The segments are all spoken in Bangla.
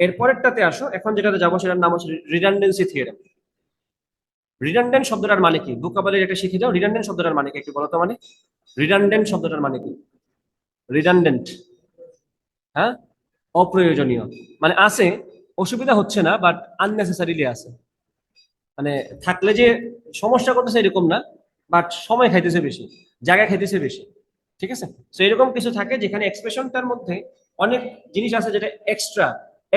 এর পরেরটাতে আসো। এখন যেটাতে যাব সেটার নাম হচ্ছে রিডান্ডেন্সি থিওরেম রিডান্ডেন্ট শব্দটার মানে কি? ভোকাবুলারি এটা শিখে যাও। রিডান্ডেন্ট শব্দটার মানে কি একটু বলো তো মানে। রিডান্ডেন্ট শব্দটার মানে কি? রিডান্ডেন্ট হ্যাঁ? অপ্রয়োজনীয়। মানে আছে, অসুবিধা হচ্ছে না বাট আননেসেসারিলি আছে। মানে থাকলে যে সমস্যা করতেছে এরকম না বাট সময় খাইতেছে বেশি, জায়গা খাইতেছে বেশি, ঠিক আছে? তো এরকম কিছু থাকে যেখানে এক্সপ্রেশনটার মধ্যে অনেক জিনিস আছে যেটা এক্সট্রা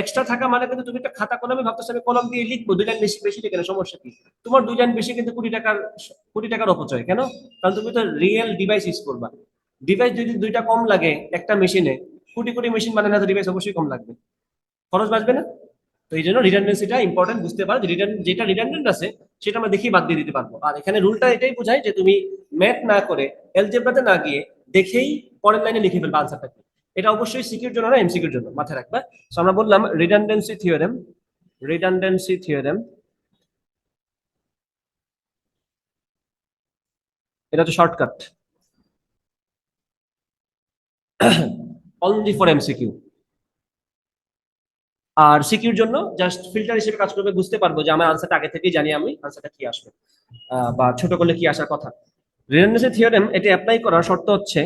এক্সট্রা থাকা মানে কিন্তু তুমি একটা খাতা কলমে ভাবতেছো, আমি কলম দিয়ে লিখব দুই লাইন বেশি বেশি লিখে সমস্যা কি? তোমার দুই লাইন বেশি কিন্তু কোটি টাকার কোটি টাকার অপচয়, কেন? কারণ তুমি তো রিয়েল ডিভাইস ইউজ করবা। ডিভাইস যদি দুইটা কম লাগে একটা মেশিনে কোটি কোটি মেশিন মানে না তো ডিভাইস অবশ্যই কম লাগবে। খরচ বাঁচবে না? তো এই জন্য রিডান্ডেন্সিটা ইম্পর্টেন্ট বুঝতে পারো যেটা রিডান্ডেন্ট আছে, সেটা আমরা দেখি বাদ দিয়ে দিতে পারব। আর এখানে রুলটা এটাই বোঝায় যে তুমি ম্যাথ না করে এলজেব্রাতে না গিয়ে দেখেই পরের লাইনে লিখে ফেলবে আনসারটা কি। এটা অবশ্যই সিকিউর জন্য না এমসিকিউর জন্য মাথায় রাখবা। তো আমরা বললাম রিডান্ডেন্সি থিওরেম রিডান্ডেন্সি থিওরেম এটা হচ্ছে শর্টকাট অনলি ফর এমসিকিউ আর সিকিউর জন্য জাস্ট ফিল্টার হিসেবে কাজ করবে, বুঝতে পারব যে আমার আনসারটা আগে থেকেই জানি আমি আনসারটা কি আসবে। বা ছোট করলে কি আসার কথা। রিডান্ডেন্সি থিওরেম এটা অ্যাপ্লাই করার শর্ত হচ্ছে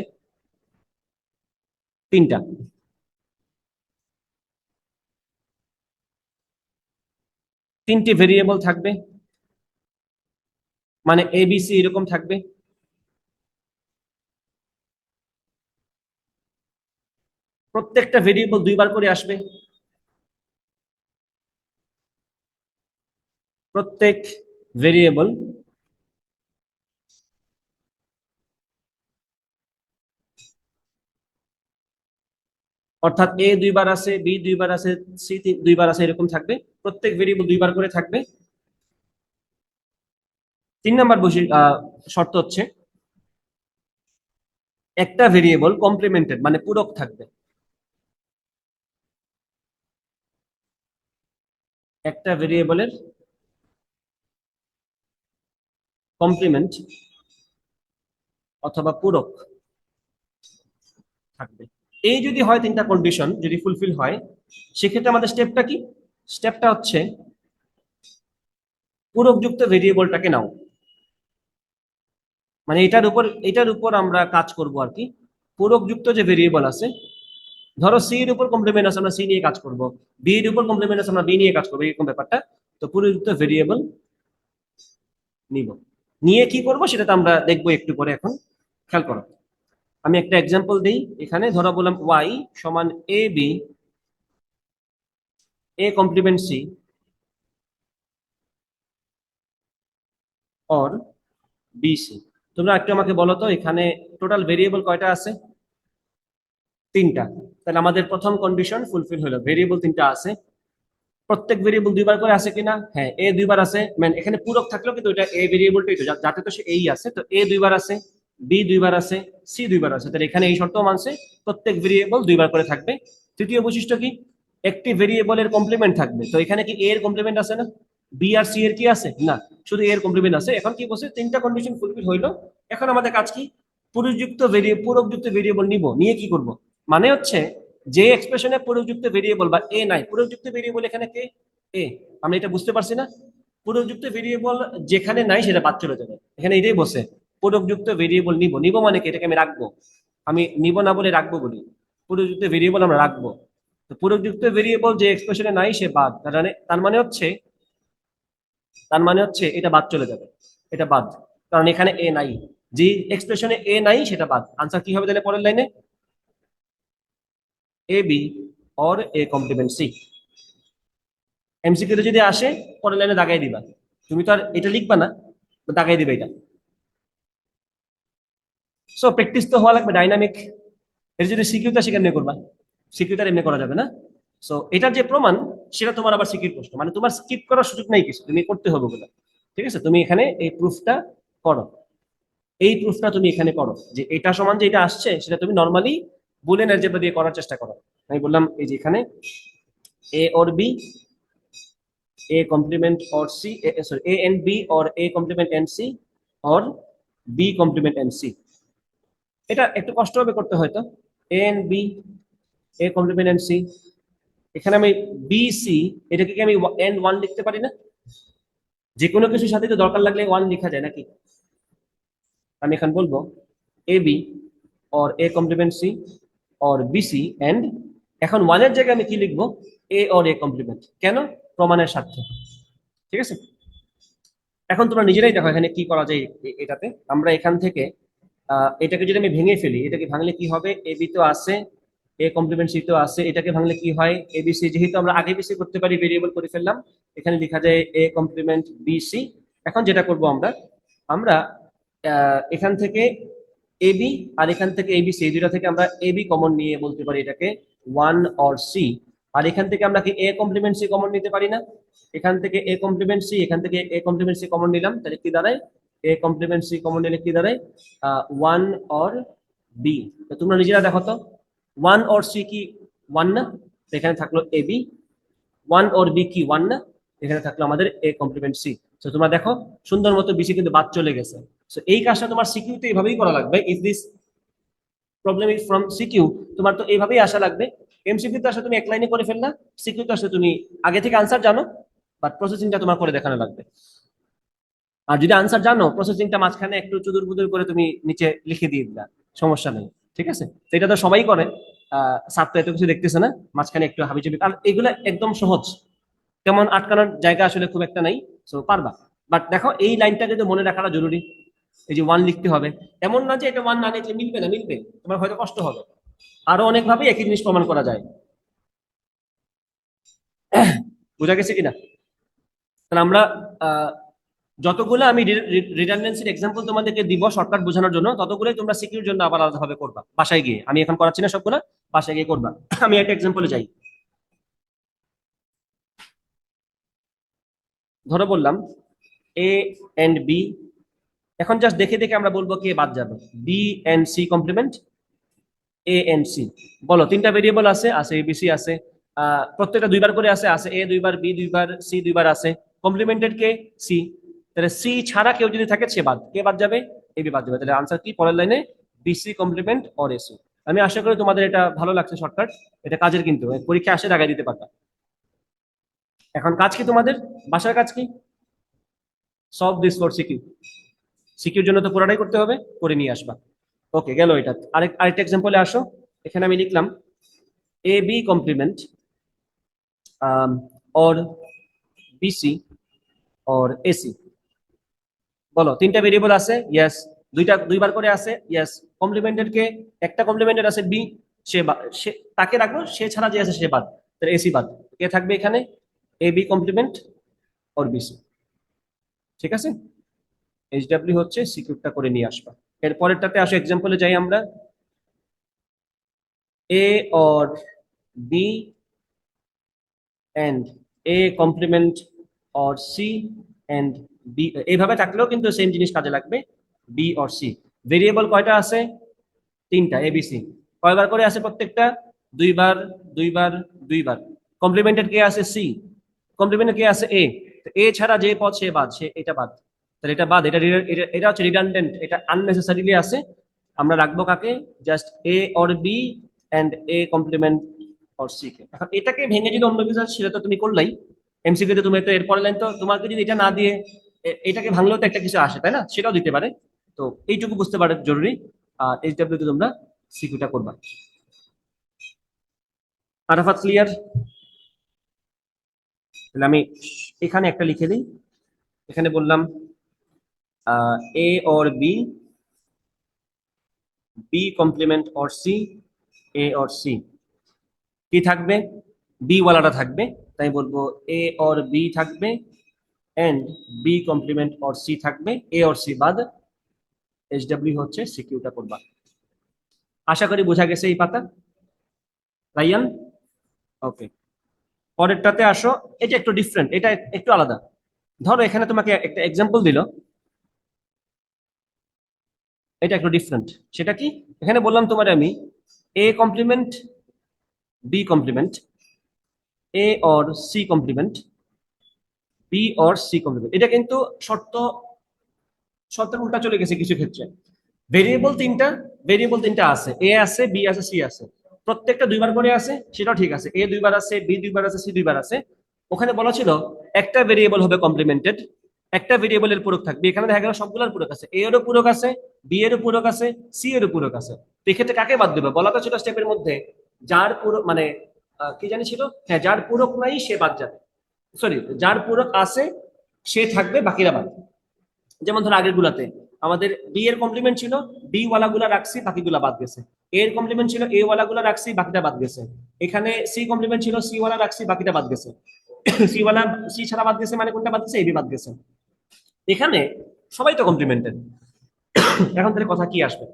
তিনটা। তিনটি ভেরিয়েবল থাকবে। মানে এবিসি এরকম থাকবে। প্রত্যেকটা ভেরিয়েবল দুইবার করে আসবে। প্রত্যেক ভেরিয়েবল অর্থাৎ এ দুইবার আছে, বি দুইবার আছে, সি দুইবার আছে, এরকম থাকবে। প্রত্যেক ভেরিয়েবল দুইবার করে থাকবে। তিন নম্বর শর্ত হচ্ছে একটা ভেরিয়েবল কমপ্লিমেন্টেড মানে পূরক থাকবে। একটা ভেরিয়েবলের কমপ্লিমেন্ট অথবা পূরক থাকবে। এই যদি হয় তিনটা কন্ডিশন যদি ফুলফিল হয়, সেক্ষেত্রে আমাদের স্টেপটা কি? স্টেপটা হচ্ছে পূরকযুক্ত ভেরিয়েবলটাকে নাও। মানে এটার উপর এটার উপর আমরা কাজ করব আর কি। পূরকযুক্ত যে ভেরিয়েবল আছে, ধরো সি এর উপর কমপ্লিমেন্ট আছে, আমরা সি নিয়ে কাজ করব। বি এর উপর কমপ্লিমেন্ট আছে, আমরা বি নিয়ে কাজ করব, এরকম ব্যাপারটা। তো পূরকযুক্ত ভেরিয়েবল নিব। নিয়ে কি করব, সেটা তো আমরা দেখব একটু পরে এখন। খেয়াল করো। আমি একটা এক্সাম্পল দিই। এখানে ধরা বললাম ওয়াই সমান A B A complement C or BC তোমরা একটু আমাকে বলো তো, এখানে টোটাল ভেরিয়েবল কয়টা আছে? তিনটা। তাহলে আমাদের প্রথম কন্ডিশন ফুলফিল হলো। ভেরিয়েবল তিনটা আছে। প্রত্যেক ভেরিয়েবল দুইবার করে আছে কিনা? হ্যাঁ এ দুইবার আছে। মানে এখানে পূরক থাকলেও কিন্তু এটা এ ভেরিয়েবলটাই তো যাতে তো সে এই আছে, তো এ দুইবার আছে। বি দুইবার আছে, সি দুইবার আছে। তাহলে এখানে এই শর্ত মানছে, প্রত্যেক ভেরিয়েবল দুইবার করে থাকবে। তৃতীয় বৈশিষ্ট্য কি? একটি ভেরিয়েবলের কমপ্লিমেন্ট থাকবে। তো এখানে কি এ এর কমপ্লিমেন্ট আছে না? বি আর সি এর কি আছে? না, শুধু এর কমপ্লিমেন্ট আছে। এখন কি বলছে? তিনটা কন্ডিশন ফুলফিল হইল। এখন আমাদের কাজ কি? পুরুষযুক্ত ভেরিয়ে পূরকযুক্ত ভেরিয়েবল নিব। নিয়ে কি করব? মানে হচ্ছে, যে এক্সপ্রেশনে পূরকযুক্ত ভেরিয়েবল বা এ নাই পূরকযুক্ত ভেরিয়েবল এখানে কে? এ আমরা এটা বুঝতে পারছি না? পূরকযুক্ত ভেরিয়েবল যেখানে নাই, সেটা বাদ চলে যাবে। এখানে এটাই বসে পূরকযুক্ত ভেরিয়েবল নিব। নিব মানে কি? এটাকে আমি রাখব। আমি নিব না বলে রাখব বলি। পূরকযুক্ত ভেরিয়েবল আমরা রাখব। তো পূরকযুক্ত ভেরিয়েবল যে এক্সপ্রেশনে নাই, সে বাদ। তার মানে তার মানে হচ্ছে, তার মানে হচ্ছে এটা বাদ চলে যাবে। এটা বাদ। কারণ এখানে এ নাই। যে এক্সপ্রেশনে এ নাই, সেটা বাদ। আনসার কি হবে তাহলে পরের লাইনে A? B or A complement C MCQ যদি আসে, পরের লাইনে দাগাই দিবা। তুমি তো আর এটা লিখবা না দাগাই দিবে এটা। সো প্র্যাকটিস তো হওয়া লাগবে ডাইনামিক এর যদি সিকিউটা সেখানে করবা। সিকিউটা এমনি করা যাবে না। সো এটার যে প্রমাণ, সেটা তোমার আবার সিকিউর প্রশ্ন। মানে তোমার স্কিপ করার সুযোগ নাই কিছু। তুমি করতে হবে বলে ঠিক আছে? তুমি এখানে এই প্রুফটা করো। এই প্রুফটা তুমি এখানে করো। যে এটা সমান যে এটা আসছে, সেটা তুমি নর্মালি বুলেন অ্যালজেব্রা দিয়ে করার চেষ্টা করো। আমি বললাম, এই যে এখানে A or B A complement or C sorry A and B or A complement and C or B complement and C এটা একটু কষ্ট হবে করতে হয়তো। A and B A complement C এখানে আমি বি সি এটাকে কি আমি এন ওয়ান লিখতে পারি না? যে কোনো কিছুর সাথে তো দরকার লাগলে ওয়ান লেখা যায় নাকি? আমি এখন বলব A B or A complement C or B C and এখন ওয়ানের জায়গায় আমি কি লিখব? এ অর এ কমপ্লিমেন্ট কেন? প্রমাণের স্বার্থে। ঠিক আছে? এখন তোমরা নিজেরাই দেখো এখানে কি করা যায় এটাতে। আমরা এখান থেকে এটাকে যদি আমি ভেঙে ফেলি, এটাকে ভাঙলে কি হবে? এ বি তো আছে এ কমপ্লিমেন্ট সি তো আছে, এটাকে ভাঙলে কি হয়? এ বি সি যেহেতু আমরা আগে বিসি করতে পারি ভেরিয়েবল করে ফেললাম, এখানে লেখা যায় এ কমপ্লিমেন্ট বি সি এখন যেটা করব আমরা আমরা এখান থেকে এ বি আর এখান থেকে এ বি সি দুটা থেকে আমরা এ বি কমন নিয়ে বলতে পারি এটাকে ওয়ান অর সি আর এখান থেকে আমরা কি এ কমপ্লিমেন্ট সি কমন নিতে পারি না? এখান থেকে এ কমপ্লিমেন্ট সি এখান থেকে এ কমপ্লিমেন্ট সি কমন নিলাম, তাহলে কি দাঁড়ায়? এ কমপ্লিমেন্ট সি কমন নিলে কি দাঁড়ায়? ওয়ান অর বি তোমরা নিজেরা দেখো তো। ওয়ান অর সি কি ওয়ান না? এখানে থাকল A B one or B কি ওয়ান না? এখানে থাকল আমাদের এ কমপ্লিমেন্ট সি তো তোমরা দেখো, সুন্দর মতো বিসি কিন্তু বাদ চলে গেছে। সো এই কাজটা তোমার সিকিউ সিকিউতে এইভাবেই করা লাগবে। If this problem is from CQ তোমার তো এইভাবেই আসা লাগবে। এমসিকিউ তো আসলে তুমি এক লাইনে করে ফেললা। সিকিউ তো আসলে তুমি আগে থেকে আনসার জানো বাট প্রসেসিংটা তোমার করে দেখানো লাগবে। আর যদি আনসার জানো প্রসেসিংটা মাঝখানে একটু চুদুর বুদুর করে তুমি নিচে লিখে দিয়ে দিলা, সমস্যা নেই, ঠিক আছে? এটা তো সবাই করে। তো এত কিছু দেখতেছে না, মাঝখানে একটু হাবিজাবি। আর এগুলো একদম সহজ। তেমন আটকানোর জায়গা আসলে খুব একটা নাই সো পারবা। বাট দেখো, এই লাইনটা কিন্তু মনে রাখাটা জরুরি। এই যে ওয়ান লিখতে হবে। এমন না যে এটা ওয়ান না লিখলে মিলবে না, মিলবে। তোমার হয়তো কষ্ট হবে। আরও অনেক ভাবে একই জিনিস প্রমাণ করা যায়। বোঝা গেছে কিনা? তাহলে আমরা যতগুলো আমি রিডান্ডেন্সির এক্সাম্পল তোমাদেরকে দিব শর্টকাট বোঝানোর জন্য, ততগুলোই তোমরা সিকিউর জন্য আবার আলাদাভাবে করবা। বাসায় গিয়ে। আমি এখন করাচ্ছি না সবগুলো, বাসায় গিয়ে করবা। আমি একটা এক্সাম্পলে যাই। ধরো বললাম এ এন্ড বি এখন জাস্ট দেখে দেখে আমরা বলব কে বাদ যাবে। B and C complement A and C বলো, তিনটা ভেরিয়েবল আছে আছে এবিসি আছে। প্রত্যেকটা দুইবার করে আছে আছে এ দুইবার বি দুইবার সি দুইবার আছে। কমপ্লিমেন্টেড কে? সি তাহলে সি ছাড়া কেউ যদি থাকে, সে বাদ, কে বাদ যাবে? এবি বাদ যাবে। তাহলে আনসার কি? পরের লাইনে বিসি কমপ্লিমেন্ট অর এসি আমি আশা করি তোমাদের এটা ভালো লাগছে শর্টকাট এটা কাজের কিন্তু পরীক্ষা আসে আগায় দিতে পারবা এখন কাজ কি তোমাদের? বাসার কাজ কি? সলভ দিস ফর সিকিউ সিকিউর জন্য তো পুরাটাই করতে হবে, করে নিয়ে আসবা। ওকে গেল এটা। আরেক, আরেকটা এক্সাম্পলে আসো। এখানে আমি লিখলাম A B complement or BC or AC বলো, তিনটা ভেরিয়েবল আছে ইয়েস দুইটা, দুইবার করে আছে ইয়েস কমপ্লিমেন্টেড কে, একটা কমপ্লিমেন্টেড আছে বি সে সে, তাকে রাখব, সে ছাড়া যে আছে সে বাদ, তাহলে এসি বাদ। কে থাকবে এখানে A B complement or BC ঠিক আছে? এইচ এইচডাব্লিউ হচ্ছে সিকিউরটা করে নিয়ে আসবা। এর পরেরটাতে আসো এক্সাম্পলে যাই আমরা। A or B and A complement or C and B এইভাবে থাকলেও কিন্তু সেম জিনিস কাজে লাগবে বি অর সি ভেরিয়েবল কয়টা আছে? তিনটা এবিসি কয়বার করে আছে প্রত্যেকটা? দুইবার দুইবার দুইবার। কমপ্লিমেন্টেড কে আছে সি কমপ্লিমেন্টেড কে আছে এ এ ছাড়া যে পদ, সে বাদ, সে এটা বাদ। তাহলে এটা বাদ, এটা এটা- হচ্ছে রিডান্ডেন্ট এটা আননেসেসারিলি আছে। আমরা রাখব কাকে? Just A or B and A complement or C কে। এখন এটাকে ভেঙে যদি অন্য কিছু সেটা তো তুমি করলাই। এমসিকিউ তে তুমি তো এর পরের লাইন তো তোমাকে যদি এটা না দিয়ে এটাকে ভাঙলেও তো একটা কিছু আসে, তাই না? সেটাও দিতে পারে। তো এইটুকু বুঝতে পারে জরুরি। আর এইচডব্লিউ তে তোমরা সিকিউটা করবা। আরাফাত ক্লিয়ার তাহলে আমি এখানে একটা লিখে দিই। এখানে বললাম A or B B complement or C A or C কি থাকবে? বি ওয়ালাটা থাকবে। তাই বলব এ অর বি থাকবে। And B complement or C থাকবে এ অর সি বাদ এইচডব্লিউ হচ্ছে সিকিউটা করবা আশা করি বোঝা গেছে এই পাতা? রাইয়ান? ওকে পরেরটাতে আসো। এটা একটু ডিফারেন্ট এটা একটু আলাদা। ধরো এখানে তোমাকে একটা এক্সাম্পল দিল। এটা একটু ডিফারেন্ট সেটা কি? এখানে বললাম তোমার আমি A complement B complement A or C complement B or C complement এটা কিন্তু শর্ত, শর্তের উল্টা চলে গেছে কিছু ক্ষেত্রে। ভেরিয়েবল তিনটা ভেরিয়েবল তিনটা আছে। এ আছে বি আছে সি আছে। প্রত্যেকটা দুইবার করে আছে, সেটাও ঠিক আছে। এ দুইবার আছে বি দুইবার আছে সি দুইবার আছে। ওখানে বলা ছিল, একটা ভেরিয়েবল হবে কমপ্লিমেন্টেড একটা ভেরিয়েবলের পূরক থাকবে। এখানে দেখা গেল সবগুলোর পূরক আছে। এ এরও পূরক আছে বি এরও পূরক আছে সি এরও পূরক আছে। তো এক্ষেত্রে কাকে বাদ দেবে? বলা তো ছিল স্টেপের মধ্যে, যার পূরক মানে কি জানি ছিল? হ্যাঁ যার পূরক নাই, সে বাদ যাবে। সরি যার পূরক আছে, সে থাকবে বাকিরা বাদ। যেমন ধর আগের গুলাতে, আমাদের বি এর কমপ্লিমেন্ট ছিল বি ওয়ালা গুলা রাখছি, বাকিগুলা বাদ গেছে। এ এর কমপ্লিমেন্ট ছিল এ ওয়ালা গুলা রাখছি, বাকিটা বাদ গেছে। এখানে সি কমপ্লিমেন্ট ছিল সি ওয়ালা রাখছি, বাকিটা বাদ গেছে। সি ওয়ালা সি ছাড়া বাদ গেছে মানে কোনটা বাদ গেছে? এবি বাদ গেছে। এখানে সবাই তো কমপ্লিমেন্টেড এখন তাহলে কথা কি আসবে?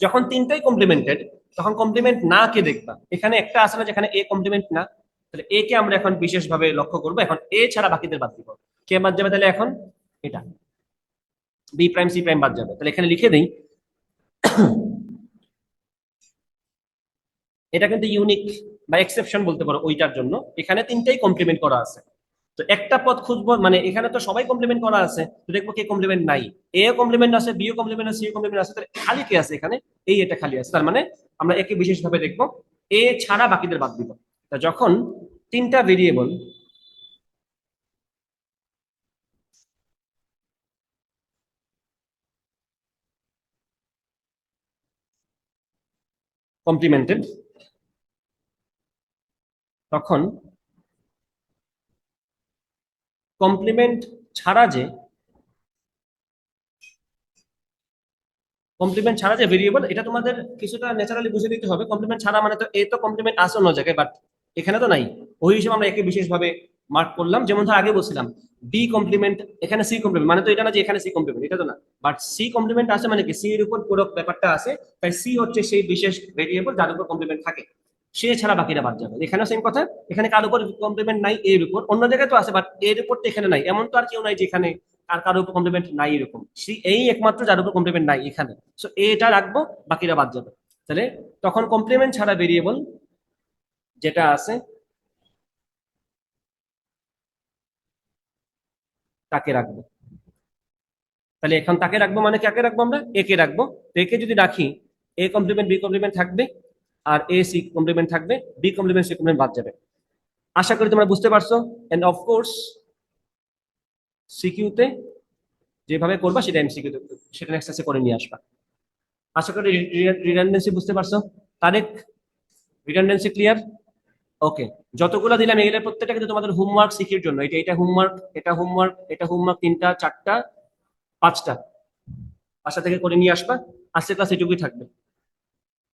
যখন তিনটাই কমপ্লিমেন্টেড তখন কমপ্লিমেন্ট না কে দেখবা? এখানে একটা আছে না যেখানে এ কমপ্লিমেন্ট না? তাহলে এ কে আমরা এখন বিশেষভাবে লক্ষ্য করব। এখন এ ছাড়া বাকিদের বাদ দিব। কে বাদ যাবে তাহলে এখন এটা। বি প্রাইম সি প্রাইম বাদ যাবে। তাহলে এখানে লিখে দিই। এটা কিন্তু ইউনিক বা এক্সেপশন বলতে পারো ওইটার জন্য। এখানে তিনটাই কমপ্লিমেন্ট করা আছে। তো একটা পদ খুঁজবো মানে এখানে তো সবাই কমপ্লিমেন্ট করা আছে। তো দেখব কে কমপ্লিমেন্ট নাই। এ কমপ্লিমেন্ট আছে বি কমপ্লিমেন্ট আছে সি কমপ্লিমেন্ট আছে। তাহলে খালি কে আছে এখানে। এই এটা খালি আছে। তার মানে আমরা একে বিশেষভাবে দেখব। এ ছাড়া বাকিদের বাদ দিব। তা যখন তিনটা ভেরিয়েবল কমপ্লিমেন্টেড তখন কমপ্লিমেন্ট ছাড়া যে কমপ্লিমেন্ট ছাড়া যে ভেরিয়েবল এটা তোমাদের কিছুটা ন্যাচারালি বুঝে দিতে হবে। কমপ্লিমেন্ট ছাড়া মানে তো এ তো কমপ্লিমেন্ট আছে অন্য জায়গায় বাট এখানে তো নাই। ওই হিসেবে আমরা একে বিশেষভাবে মার্ক করলাম। যেমন ধর আগে বলছিলাম বি কমপ্লিমেন্ট এখানে সি কমপ্লিমেন্ট মানে তো এটা না যে এখানে সি কমপ্লিমেন্ট এটা তো না। বাট সি কমপ্লিমেন্ট আছে মানে কি? সি এর উপর পুরো ব্যাপারটা আছে। তাই সি হচ্ছে সেই বিশেষ ভেরিয়েবল যার উপর কমপ্লিমেন্ট থাকে। সে ছাড়া বাকিরা বাদ যাবে। এখানেও সেম কথা। এখানে কার উপর কমপ্লিমেন্ট নাই এর উপর। অন্য জায়গায় তো আছে বাট এর উপর তো এখানে নাই। এমন তো আর কেউ নাই যে এখানে আর কারোর উপর কমপ্লিমেন্ট নাই এরকম। সে এই একমাত্র যার উপর কমপ্লিমেন্ট নাই এখানে। সো এটা রাখব বাকিরা বাদ যাবে। তাহলে তখন কমপ্লিমেন্ট ছাড়া ভেরিয়েবল যেটা আছে, তাকে রাখব। তাহলে এখন তাকে রাখব মানে কাকে রাখব আমরা? একে রাখব। একে যদি রাখি এ কমপ্লিমেন্ট বি কমপ্লিমেন্ট থাকবে আর এ সি কমপ্লিমেন্ট থাকবে বি কমপ্লিমেন্ট সি কমপ্লিমেন্ট বাদ যাবে। আশা করি তোমরা বুঝতে পারছ। এন্ড অফকোর্স সিকিউতে যেভাবে করবা সেটা এমসিকিউতে সেটা নেক্সট ক্লাসে করে নিয়ে আসবা। আশা করি রিডান্ডেন্সি বুঝতে পারছ। তারেক রিডান্ডেন্সি ক্লিয়ার ওকে যতগুলো দিলাম এগুলো প্রত্যেকটা কিন্তু তোমাদের হোমওয়ার্ক শিখির জন্য। এটা এটা হোমওয়ার্ক এটা হোমওয়ার্ক এটা হোমওয়ার্ক তিনটা, চারটা, পাঁচটা। বাসা থেকে করে নিয়ে আসবা। আজকে ক্লাস এটুকুই থাকবে।